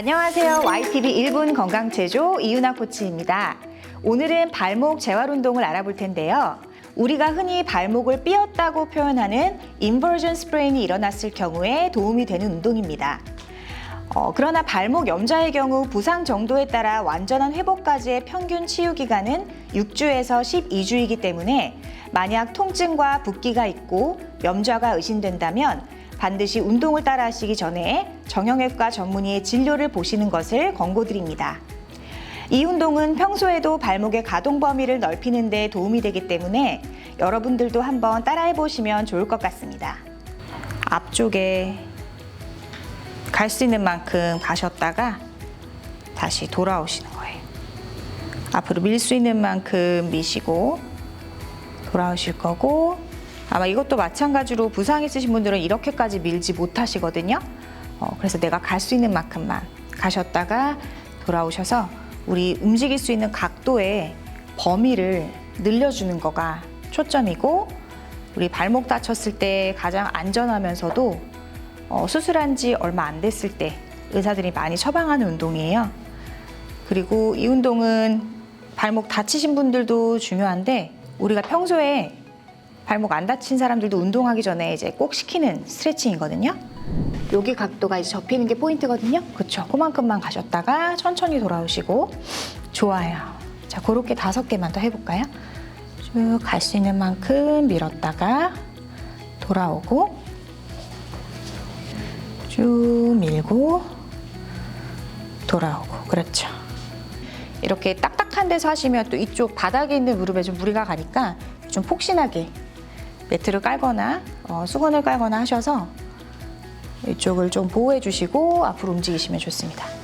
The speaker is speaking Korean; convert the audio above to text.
안녕하세요. YTV 1분 건강체조 이윤아 코치입니다. 오늘은 발목 재활 운동을 알아볼 텐데요. 우리가 흔히 발목을 삐었다고 표현하는 인버전 스프레인이 일어났을 경우에 도움이 되는 운동입니다. 어, 그러나 발목 염좌의 경우 부상 정도에 따라 완전한 회복까지의 평균 치유 기간은 6주에서 12주이기 때문에 만약 통증과 붓기가 있고 염좌가 의심된다면 반드시 운동을 따라 하시기 전에 정형외과 전문의의 진료를 보시는 것을 권고드립니다. 이 운동은 평소에도 발목의 가동 범위를 넓히는 데 도움이 되기 때문에 여러분들도 한번 따라해 보시면 좋을 것 같습니다. 앞쪽에 갈 수 있는 만큼 가셨다가 다시 돌아오시는 거예요. 앞으로 밀 수 있는 만큼 미시고 돌아오실 거고 아마 이것도 마찬가지로 부상 있으신 분들은 이렇게까지 밀지 못하시거든요. 어, 그래서 내가 갈 수 있는 만큼만 가셨다가 돌아오셔서 우리 움직일 수 있는 각도의 범위를 늘려주는 거가 초점이고 우리 발목 다쳤을 때 가장 안전하면서도 어, 수술한 지 얼마 안 됐을 때 의사들이 많이 처방하는 운동이에요. 그리고 이 운동은 발목 다치신 분들도 중요한데 우리가 평소에 발목 안 다친 사람들도 운동하기 전에 이제 꼭 시키는 스트레칭이거든요. 여기 각도가 이제 접히는 게 포인트거든요. 그렇죠. 그만큼만 가셨다가 천천히 돌아오시고 좋아요. 자, 그렇게 다섯 개만 더 해볼까요? 쭉 갈 수 있는 만큼 밀었다가 돌아오고 쭉 밀고 돌아오고 그렇죠. 이렇게 딱딱한 데서 하시면 또 이쪽 바닥에 있는 무릎에 좀 무리가 가니까 좀 폭신하게 매트를 깔거나 어, 수건을 깔거나 하셔서 이쪽을 좀 보호해 주시고 앞으로 움직이시면 좋습니다.